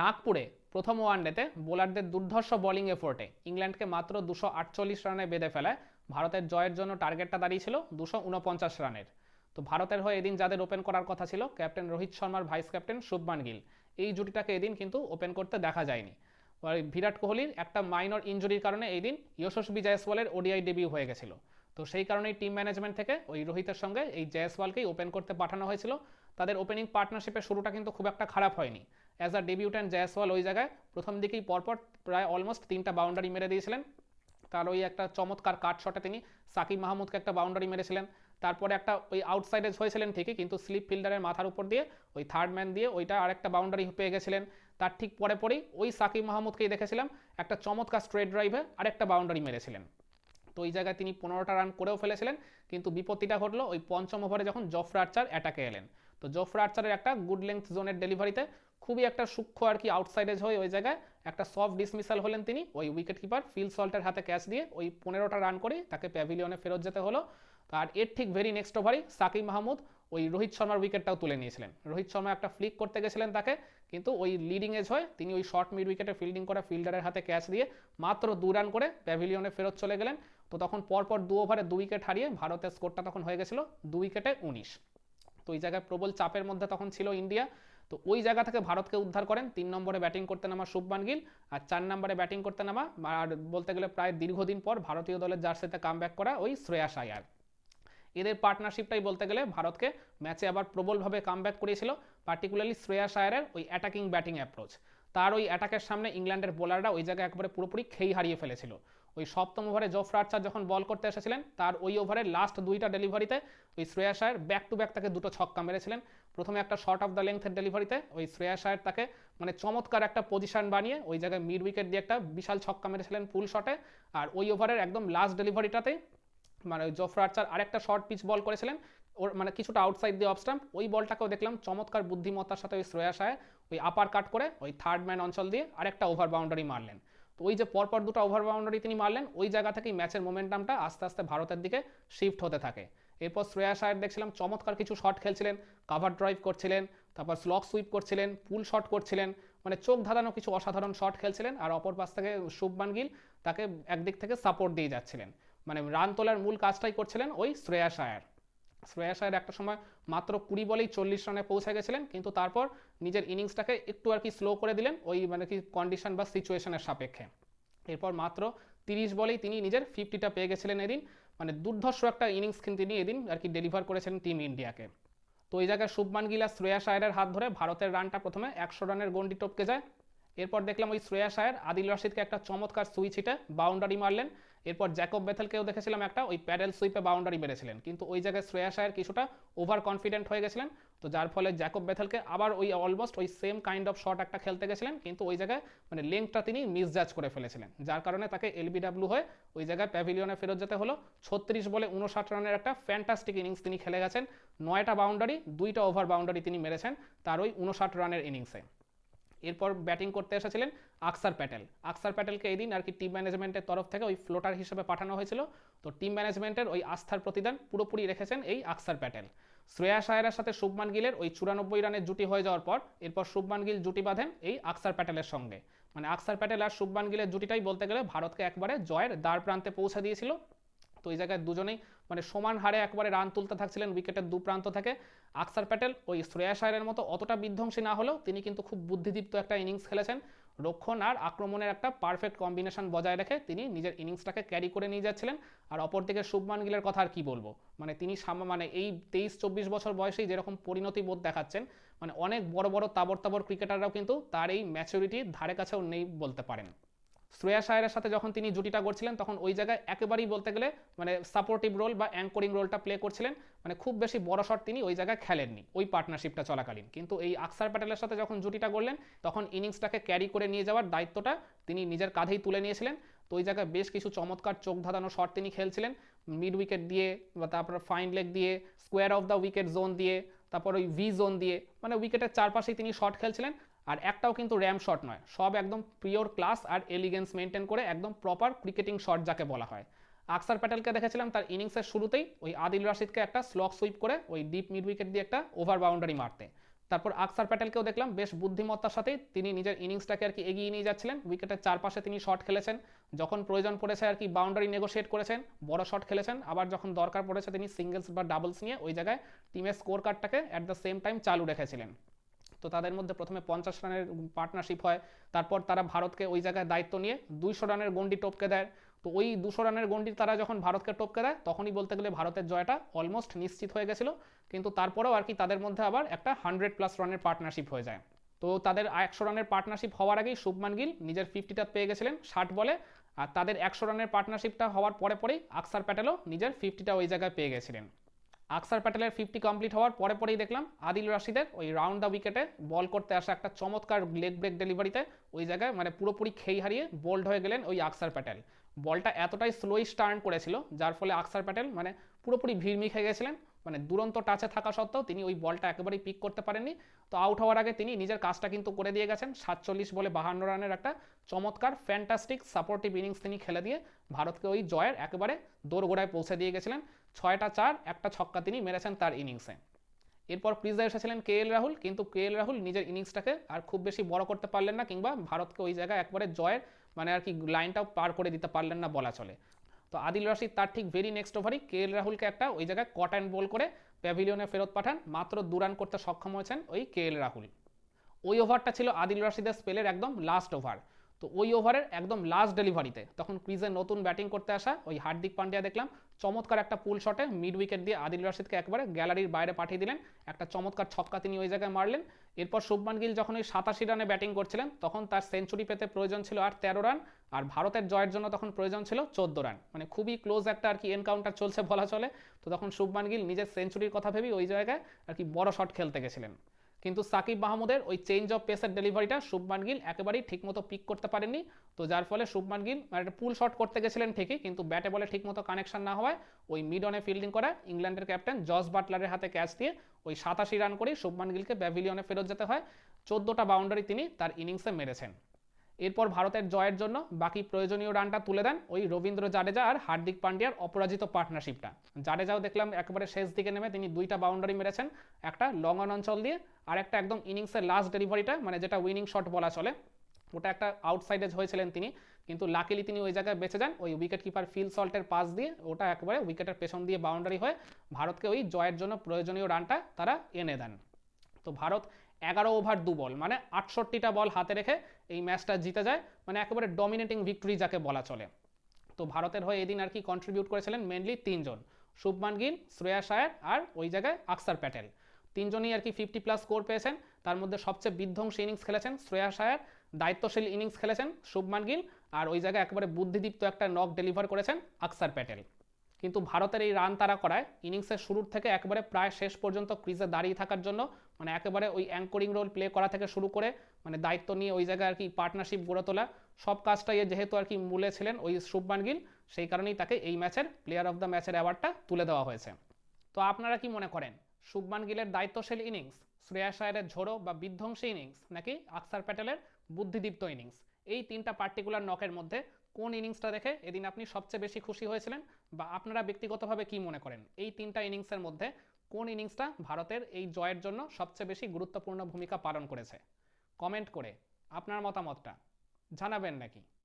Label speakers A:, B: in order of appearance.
A: নাগপুরে প্রথম ওয়ানডেতে বোলারদের দুর্ধর্ষ বোলিং এফোর্টে ইংল্যান্ডকে মাত্র দুশো আটচল্লিশ রানে বেঁধে ফেলায়। ভারতের জয়ের জন্য টার্গেটটা দাঁড়িয়েছিল দুশো উনপঞ্চাশ রানের। তো ভারতের হয়ে এদিন যাদের ওপেন করার কথা ছিল, ক্যাপ্টেন রোহিত শর্মার ভাইস ক্যাপ্টেন শুভমান গিল। এই জুটিটাকে এদিন কিন্তু ওপেন করতে দেখা যায়নি। বিরাট কোহলির একটা মাইনর ইঞ্জুরির কারণে এই দিন যশস্বী জয়সওয়ালের ওডিআই ডেবিউ হয়ে গেছিল। তো সেই কারণেই টিম ম্যানেজমেন্ট থেকে ওই রোহিতের সঙ্গে এই জয়সওয়ালকেই ওপেন করতে পাঠানো হয়েছিল। তাদের ওপেনিং পার্টনারশিপের শুরুটা কিন্তু খুব একটা খারাপ হয়নি। অ্যাজ আ ডেবিউট্যান্ট জয়সওয়াল ওই জায়গায় প্রথম দিকেই পরপর প্রায় অলমোস্ট তিনটা বাউন্ডারি মেরে দিয়েছিলেন। তার ওই একটা চমৎকার কাট শটে তিনি সাকিব মাহমুদকে একটা বাউন্ডারি মেরেছিলেন। তারপরে একটা ওই আউটসাইডে হয়েছিলেন ঠিকই, কিন্তু স্লিপ ফিল্ডারের মাথার উপর দিয়ে ওই থার্ড ম্যান দিয়ে ওইটা আরেকটা বাউন্ডারি পেয়ে গেছিলেন। তার ঠিক পরে পরেই ওই সাকিব মাহমুদকেই দেখেছিলাম একটা চমৎকার স্ট্রেট ড্রাইভে আরেকটা বাউন্ডারি মেরেছিলেন। তো ওই জায়গায় তিনি পনেরোটা রান করেও ফেলেছিলেন, কিন্তু বিপত্তিটা ঘটলো ওই পঞ্চম ওভারে যখন জফরা আর্চার অ্যাটাকে এলেন। তো জফরা আর্চারের একটা গুড লেন্থ জোনের ডেলিভারিতে খুবই একটা সূক্ষ্ম আর কি আউটসাইডেজ হয়ে ওই জায়গায় একটা সফট ডিসমিসাল হলেন তিনি, ওই উইকেট কিপার ফিল সল্টের হাতে ক্যাচ দিয়ে ওই পনেরোটা রান করে তাকে প্যাভিলিয়নে ফেরত যেতে হলো। আর এর ঠিক ভেরি নেক্সট ওভারই সাকিব মাহমুদ ওই রোহিত শর্মার উইকেটটাও তুলে নিয়েছিলেন। রোহিত শর্মা একটা ফ্লিক করতে গেছিলেন তাকে, কিন্তু ওই লিডিং এজ হয়ে তিনি ওই শর্ট মিড উইকেটে ফিল্ডিং করা ফিল্ডারের হাতে ক্যাচ দিয়ে মাত্র দু রান করে প্যাভিলিয়নে ফেরত চলে গেলেন। তো তখন পরপর দু ওভারে দু উইকেট হারিয়ে ভারতের স্কোরটা তখন হয়ে গেছিল দু উইকেটে উনিশ। তো ওই জায়গায় প্রবল চাপের মধ্যে তখন ছিল ইন্ডিয়া। তো ওই জায়গা থেকে ভারতকে উদ্ধার করেন। তিন নম্বরে ব্যাটিং করতে নামা শুভমান গিল আর চার নম্বরে ব্যাটিং করতে নামা আর বলতে গেলে প্রায় দীর্ঘদিন পর ভারতীয় দলের জার্সিতে কাম ব্যাক করা ওই শ্রেয়াস আয়ার এদের পার্টনারশিপটাই বলতে গেলে ভারতকে ম্যাচে আবার প্রবলভাবে কাম ব্যাক করিয়েছিল পার্টিকুলারলি শ্রেয়াস আয়ারের ওই অ্যাটাকিং ব্যাটিং অ্যাপ্রোচ তার ওই অ্যাটাকের সামনে ইংল্যান্ডের বোলাররা ওই জায়গায় একবারে পুরোপুরি খেই হারিয়ে ফেলেছিল। ওই সপ্তম ওভারে জফরা আর্চার যখন বল করতে এসেছিলেন, তার ওই ওভারের লাস্ট দুইটা ডেলিভারিতে ওই Shreyas Iyer back to back তাকে দুটো ছক্কা মেরেছিলেন। প্রথমে একটা শর্ট অফ দ্য লেন্থের ডেলিভারিতে ওই শ্রেয়াস আয়ার তাকে মানে চমৎকার একটা পজিশন বানিয়ে ওই জায়গায় মিড উইকেট দিয়ে একটা বিশাল ছক্কা মেরেছিলেন ফুল শটে আর ওই ওভারের একদম লাস্ট ডেলিভারিটাতেই মানে ওই জফরা আর্চার আরেকটা শর্ট পিচ বল করেছিলেন, ওর মানে কিছুটা আউটসাইড দিয়ে অফস্টাম্প ওই বলটাকেও দেখলাম চমৎকার বুদ্ধিমত্তার সাথে ওই শ্রেয়াস আয় ওই আপার কাট করে ওই থার্ড ম্যান অঞ্চল দিয়ে আরেকটা ওভার বাউন্ডারি মারলেন। তো ওই যে পরপর দুটো ওভার বাউন্ডারি তিনি মারলেন, ওই জায়গা থেকেই ম্যাচের মোমেন্টামটা আস্তে আস্তে ভারতের দিকে শিফট হতে থাকে। এরপর শ্রেয়াস আয়ার দেখছিলাম চমৎকার কিছু শট খেলছিলেন কাভার ড্রাইভ করছিলেন, তারপর স্লক সুইপ করছিলেন পুল শট করছিলেন মানে চোখ ধাঁধানো কিছু অসাধারণ শট খেলছিলেন আর অপর পাশ থেকে শুভমান গিল তাকে একদিক থেকে সাপোর্ট দিয়ে যাচ্ছিলেন। মানে রান তোলার মূল কাজটাই করছিলেন ওই শ্রেয়াস আয়ার শ্রেয়াস আয়ার একটা সময় মাত্র কুড়ি বলেই চল্লিশ রানে পৌঁছে গেছিলেন, কিন্তু তারপর নিজের ইনিংসটাকে একটু আর কি স্লো করে দিলেন ওই মানে কি কন্ডিশন বা সিচুয়েশনের সাপেক্ষে। এরপর মাত্র তিরিশ বলেই তিনি নিজের ফিফটিটা পেয়ে গেছিলেন এদিন মানে দুর্ধর্ষ একটা ইনিংস কিন্তু তিনি এদিন আর কি ডেলিভার করেছিলেন টিম ইন্ডিয়াকে। তো এই জায়গায় শুভমান গিল শ্রেয়াস আয়ারের হাত ধরে ভারতের রানটা প্রথমে একশো রানের গন্ডি টপকে যায় এরপর দেখলাম ওই শ্রেয়া আয়ার আদিল রশিদকে একটা চমৎকার সুইচ হিটে বাউন্ডারি মারলেন। এরপর জ্যাকব বেথেলকেও দেখেছিলাম একটা ওই প্যাডেল সুইপে বাউন্ডারি মেরেছিলেন। কিন্তু ওই জায়গায় শ্রেয়া আয়ার কিছুটা ওভার কনফিডেন্ট হয়ে গেছিলেন। তো যার ফলে জ্যাকব বেথেলকে আবার ওই অলমোস্ট ওই সেম কাইন্ড অফ শট একটা খেলতে গেছিলেন। কিন্তু ওই জায়গায় মানে লেংথটা তিনি মিসজাজ করে ফেলেছিলেন। যার কারণে তাকে এলবিডাব্লিউ হয়ে ওই জায়গায় প্যাভিলিয়নে ফেরত যেতে হলো। ছত্রিশ বলে উনষাট রানের একটা ফ্যান্টাস্টিক ইনিংস তিনি খেলে গেছেন। নয়টা বাউন্ডারি দুইটা ওভার বাউন্ডারি তিনি মেরেছেন তার ওই উনষাট রানের ইনিংসে এরপর ব্যাটিং করতে এসেছিলেন আকসার প্যাটেল। আকসার প্যাটেলকে এই দিন আর কি টিম ম্যানেজমেন্টের তরফ থেকে ওই ফ্লোটার হিসেবে পাঠানো হয়েছিল। তো টিম ম্যানেজমেন্টের ওই আস্থার প্রতিদান পুরোপুরি রেখেছেন এই আকসার প্যাটেল। শ্রেয়া আয়ারের সাথে শুভমান গিলের ওই চুরানব্বই রানের জুটি হয়ে যাওয়ার পর এরপর শুভমান গিল জুটি বাঁধেন এই আকসার প্যাটেলের সঙ্গে। মানে আকসার প্যাটেল আর শুভমান গিলের জুটিটাই বলতে গেলে ভারতকে একবারে জয়ের দ্বার প্রান্তে পৌঁছে দিয়েছিল। তো এই জায়গায় দুজনেই মানে সমান হারে একবারে রান তুলতে থাকছিলেন উইকেটের দু প্রান্ত থেকে। আকসার প্যাটেল ওই শ্রেয়াস আয়ারের মতো অতটা বিধ্বংসী না হলেও তিনি কিন্তু খুব বুদ্ধিদীপ্ত একটা ইনিংস খেলেছেন। রক্ষণ আর আক্রমণের একটা পারফেক্ট কম্বিনেশন বজায় রেখে তিনি নিজের ইনিংসটাকে ক্যারি করে নিয়ে যাচ্ছিলেন। আর অপরদিকে শুভমান গিলের কথা আর কি বলব? মানে তিনি মানে এই তেইশ চব্বিশ বছর বয়সেই যেরকম পরিণতি বোধ দেখাচ্ছেন মানে অনেক বড় বড় তাবর তাবর ক্রিকেটাররাও কিন্তু তার এই ম্যাচুরিটির ধারে কাছেও নেই বলতে পারেন। শ্রেয়াস আয়ারের সাথে যখন তিনি জুটিটা করছিলেন তখন ওই জায়গায় একেবারেই বলতে গেলে মানে সাপোর্টিভ রোল বা অ্যাঙ্করিং রোলটা প্লে করছিলেন। মানে খুব বেশি বড় শট তিনি ওই জায়গায় খেলেননি, ওই পার্টনারশিপটা চলাকালীন। কিন্তু এই আকসার প্যাটেলের সাথে যখন জুটিটা করলেন তখন ইনিংসটাকে ক্যারি করে নিয়ে যাওয়ার দায়িত্বটা তিনি নিজের কাঁধেই তুলে নিয়েছিলেন। তো ওই জায়গায় বেশ কিছু চমৎকার চোখ ধাঁধানো শট তিনি খেলছিলেন মিড উইকেট দিয়ে বা তারপর ফাইন লেগ দিয়ে square of the wicket zone দিয়ে, তারপর ওই ভি জোন দিয়ে মানে উইকেটের চারপাশেই তিনি শট খেলছিলেন। আর একটাও কিন্তু র্যাম শট নয়, সব একদম পিওর ক্লাস আর এলিগেন্স মেনটেন করে একদম প্রপার ক্রিকেটিং শট যাকে বলা হয়। আকসার প্যাটেলকে দেখেছিলাম, তার ইনিংসের শুরুতেই ওই আদিল রাশিদকে একটা স্লক সুইপ করে ওই ডিপ মিড উইকেট দিয়ে একটা ওভার বাউন্ডারি মারতে। তারপর আকসার প্যাটেলকেও দেখলাম, বেশ বুদ্ধিমত্তার সাথে তিনি নিজের ইনিংসটাকে আর কি এগিয়ে নিয়ে যাচ্ছিলেন উইকেটের চারপাশে তিনি শট খেলেছেন, যখন প্রয়োজন পড়েছে আর কি বাউন্ডারি নেগোশিয়েট করেছেন, বড় শট খেলেছেন, আবার যখন দরকার পড়েছে তিনি সিঙ্গেলস বা ডাবলস নিয়ে ওই জায়গায় টিমের স্কোর কার্ডটাকে অ্যাট দ্য সেম টাইম চালু রেখেছিলেন। তো তাদের মধ্যে প্রথমে পঞ্চাশ রানের পার্টনারশিপ হয়। তারপর তারা ভারতকে ওই জায়গায় দায়িত্ব নিয়ে দুইশো রানের গন্ডি টপকে দেয়। তো ওই দুশো রানের গন্ডি তারা যখন ভারতকে টপকে দেয়, তখনই বলতে গেলে ভারতের জয়টা অলমোস্ট নিশ্চিত হয়ে গেছিল। কিন্তু তারপরেও আর কি তাদের মধ্যে আবার একটা হান্ড্রেড প্লাস রানের পার্টনারশিপ হয়ে যায়। তো তাদের একশো রানের পার্টনারশিপ হওয়ার আগেই শুভমান গিল নিজের ফিফটিটা পেয়ে গেছিলেন ষাট বলে। আর তাদের একশো রানের পার্টনারশিপটা হওয়ার পরে পরেই আকসার প্যাটেলও নিজের ফিফটিটা ওই জায়গায় পেয়ে গেছিলেন। আকসার প্যাটেলের ফিফটি কমপ্লিট হওয়ার পরে পরেই দেখলাম আদিল রাশিদের ওই রাউন্ড দ্য উইকেটে বল করতে আসা একটা চমৎকার লেগ ব্রেক ডেলিভারিতে ওই জায়গায় মানে পুরোপুরি খেই হারিয়ে বোল্ড হয়ে গেলেন ওই আকসার প্যাটেল। বলটা এতটাই স্লোই স্টার্ন করেছিল, যার ফলে আকসার প্যাটেল মানে পুরোপুরি ভিড়মি খেয়ে গেছিলেন মানে দুরন্ত টাচে থাকা সত্ত্বেও তিনি ওই বলটা একেবারেই পিক করতে পারেননি। তো আউট হওয়ার আগে তিনি নিজের কাজটা কিন্তু করে দিয়ে গেছেন, সাতচল্লিশ বলে বাহান্ন রানের একটা চমৎকার ফ্যান্টাস্টিক সাপোর্টিভ ইনিংস তিনি খেলে দিয়ে ভারতকে ওই জয়ের একেবারে দোরগোড়ায় পৌঁছে দিয়ে গেছিলেন। ছয়টা চার, একটা ছক্কা তিনি মেরেছেন তার ইনিংসে এরপর ক্রিজে এসেছিলেন কে এল রাহুল, কিন্তু কে এল রাহুল নিজের ইনিংসটাকে আর খুব বেশি বড় করতে পারলেন না কিংবা ভারতকে ওই জায়গায় একবারে জয়ের মানে আর কি লাইনটাও পার করে দিতে পারলেন না বলা চলে। তো আদিল রশিদ তার ঠিক ভেরি নেক্সট ওভারই কে এল রাহুলকে একটা ওই জায়গায় কট অ্যান্ড বল করে প্যাভিলিয়নে ফেরত পাঠান। মাত্র দু রান করতে সক্ষম হয়েছেন ওই কে এল রাহুল। ওই ওভারটা ছিল আদিল রশিদের স্পেলের একদম লাস্ট ওভার তো ওই ওভারের একদম লাস্ট ডেলিভারিতে তখন ক্রিজে নতুন ব্যাটিং করতে আসা ওই হার্দিক পান্ডিয়া দেখলাম। চমৎকার একটা পুল শটে মিড উইকেট দিয়ে আদিল রশিদকে একবারে গ্যালারির বাইরে পাঠিয়ে দিলেন। একটা চমৎকার ছক্কা তিনি ওই জায়গায় মারলেন। এরপর শুভমান গিল যখন ওই সাতাশি রানে ব্যাটিং করছিলেন, তখন তার সেঞ্চুরি পেতে প্রয়োজন ছিল আর তেরো রান আর ভারতের জয়ের জন্য তখন প্রয়োজন ছিল চোদ্দ রান মানে খুবই ক্লোজ একটা আর কি এনকাউন্টার চলছে বলা চলে। তো তখন শুভমান গিল নিজের সেঞ্চুরির কথা ভেবেই ওই জায়গায় আর কি বড় শট খেলতে গেছিলেন। কিন্তু সাকিব মাহমুদের ওই চেঞ্জ অফ পেসের ডেলিভারিটা শুভমান গিল একেবারেই ঠিকমতো পিক করতে পারেননি। তো যার ফলে শুভমান গিল মানে একটা পুল শট করতে গেছিলেন ঠিকই, কিন্তু ব্যাটে বলে ঠিকমতো কানেকশন না হওয়ায় ওই মিড অনে ফিল্ডিং করা ইংল্যান্ডের ক্যাপ্টেন জস বাটলারের হাতে ক্যাচ দিয়ে ওই সাতাশি রান করেই শুভমান গিলকে ব্যাভিলিয়নে ফেরত যেতে হয়। চোদ্দোটা বাউন্ডারি তিনি তার ইনিংসে মেরেছেন। এরপর ভারতের জয়ের জন্য বাকি প্রয়োজনীয় রানটা তুলে দেন ওই রবীন্দ্র জাডেজা আর হার্দিক পান্ডিয়ার অপরাজিত পার্টনারশিপটা জাডেজাও দেখলাম একেবারে শেষ দিকে নেমে তিনি দুইটা বাউন্ডারি মেরেছেন, একটা লং অন অঞ্চল দিয়ে আর একটা একদম ইনিংসের লাস্ট ডেলিভারিটা মানে যেটা উইনিং শট বলা চলে। ওটা একটা আউটসাইডে হয়েছিলেন তিনি, কিন্তু লাকিলি তিনি ওই জায়গায় বেঁচে যান, ওই উইকেট কিপার ফিল সল্টের পাস দিয়ে ওটা একেবারে উইকেটের পেছন দিয়ে বাউন্ডারি হয়ে ভারতকে ওই জয়ের জন্য প্রয়োজনীয় রানটা তারা এনে দেন। তো ভারত এগারো ওভার দু বল মানে আটষট্টিটা বল হাতে রেখে এই ম্যাচটা জিতে যায় মানে একেবারে ডমিনেটিং ভিক্টরি যাকে বলা চলে। তো ভারতের হয়ে এদিন আর কি কন্ট্রিবিউট করেছিলেন মেনলি তিনজন, শুভমান গিল, শ্রেয়া শায়ার আর ওই জায়গায় আকসার প্যাটেল। তিনজনই আর কি ফিফটি প্লাস স্কোর পেয়েছেন, তার মধ্যে সবচেয়ে বিধ্বংসী ইনিংস খেলেছেন শ্রেয়া শায়ার দায়িত্বশীল ইনিংস খেলেছেন শুভমান গিল, আর ওই জায়গায় একেবারে বুদ্ধিদীপ্ত একটা নক ডেলিভার করেছেন আকসার প্যাটেল। কিন্তু ভারতের এই রান তারা করায়, ইনিংসের শুরুর থেকে একেবারে প্রায় শেষ পর্যন্ত ক্রিজে দাঁড়িয়ে থাকার জন্য মানে একেবারে ওই অ্যাঙ্করিং রোল প্লে করা থেকে শুরু করে মানে দায়িত্ব নিয়ে ওই জায়গায় আর কি পার্টনারশিপ গড়ে তোলা, সব কাজটাই যেহেতু আর কি মূলে ছিলেন ওই শুভমান গিল, সেই কারণেই তাকে এই ম্যাচের প্লেয়ার অফ দ্য ম্যাচের অ্যাওয়ার্ডটা তুলে দেওয়া হয়েছে। তো আপনারা কি মনে করেন, শুভমান গিলের দায়িত্বশীল ইনিংস, শ্রেয়া শায়ারের ঝোড়ো বা বিধ্বংসী ইনিংস নাকি আকসার প্যাটেলের বুদ্ধিদীপ্ত ইনিংস? এই তিনটা পার্টিকুলার নকের মধ্যে কোন ইনিংসটা দেখে এদিন আপনি সবচেয়ে বেশি খুশি হয়েছিলেন বা আপনারা ব্যক্তিগতভাবে কি মনে করেন? এই তিনটা ইনিংসের মধ্যে কোন ইনিংসটা ভারতের এই জয়ের জন্য সবচেয়ে বেশি গুরুত্বপূর্ণ ভূমিকা পালন করেছে? কমেন্ট করে আপনার মতামতটা জানাবেন নাকি?